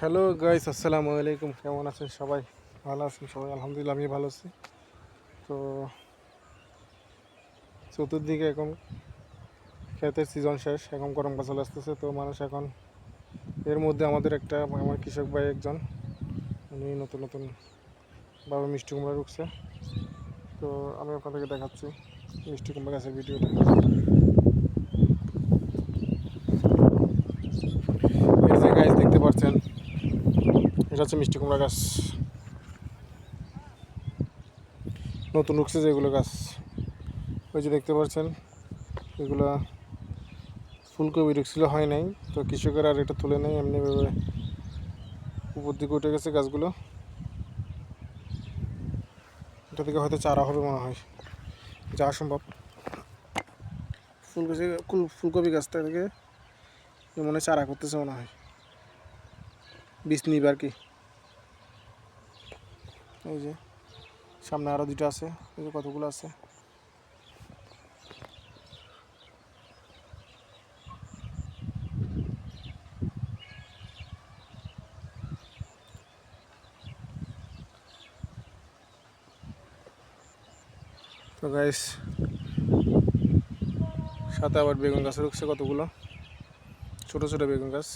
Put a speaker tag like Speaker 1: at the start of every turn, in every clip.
Speaker 1: Hello guys আসসালামু আলাইকুম। কেমন আছেন সবাই? ভালো আছেন সবাই? আলহামদুলিল্লাহ আমি ভালো আছি। তো, চতুর্দিকে এখন ক্ষেতের সিজন শেষ, এখন গরম চলে আসতেছে। তো, মানুষ এখন এর মধ্যে আমাদের একটা, আমার কৃষক ভাই একজন, উনি নতুন নতুন বাবা মিষ্টি কুমড়া রুখছে। তো, আমি আপনাদেরকে দেখাচ্ছি, মিষ্টি কুমড়া গাছের ভিডিওটা এই যে গাছ দেখতে পাচ্ছেন এটা হচ্ছে মিষ্টি কুমড়া গাছ। নতুন উঠছে যেগুলো গাছ। ওই যে দেখতে পাচ্ছেন, এগুলো ফুলকপি ঢুকছিল, হয় নাই। তো কৃষকের আর এটা তুলে নেই এমনিভাবে উপর দিকে উঠে গেছে গাছগুলো। এটা থেকে হয়তো চারা হবে মনে হয়। যা সম্ভব। ফুলকপি ফুলকপি গাছটা থেকে মনে চারা করতেছে মনে হয়। বীজ নিবে আর কি। এই যে, সামনে আরও দুটো আছে, এই যে কতগুলো আছে? তো গাইস সাথে আবার বেগুন গাছ রুখছে কতগুলো? ছোট ছোট বেগুন গাছ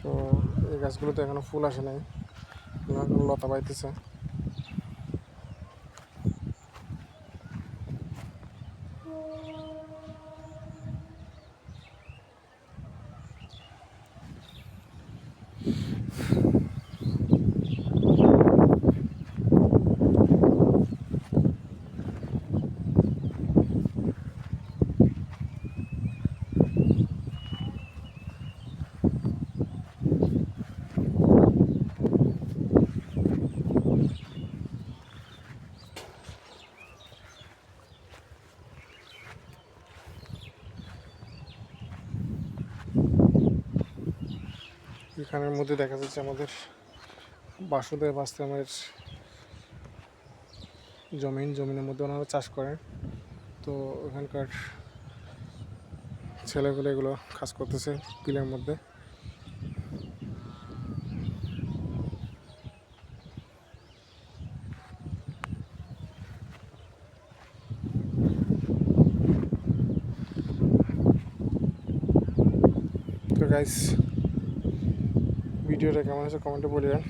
Speaker 1: তো এই গাছগুলোতে এখনও ফুল আসে নাই। লতা পাইতেছে এখানের মধ্যে দেখা যাচ্ছে আমাদের বাসুদেব আশ্রমের জমিন, জমিনের মধ্যে ওনারা চাষ করেন। তো ওখানকার ছেলেগুলো এগুলো কাজ করতেছে বিলের মধ্যে। তো গাইস ভিডিওটা কেমন হয়েছে কমেন্টে বলবেন।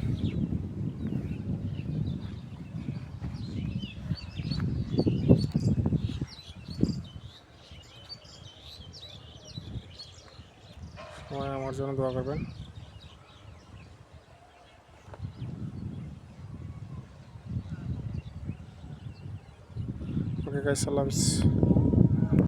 Speaker 1: সবাই আমার জন্য দোয়া করবেন। ওকে গাইস আল্লাহ হাফিজ।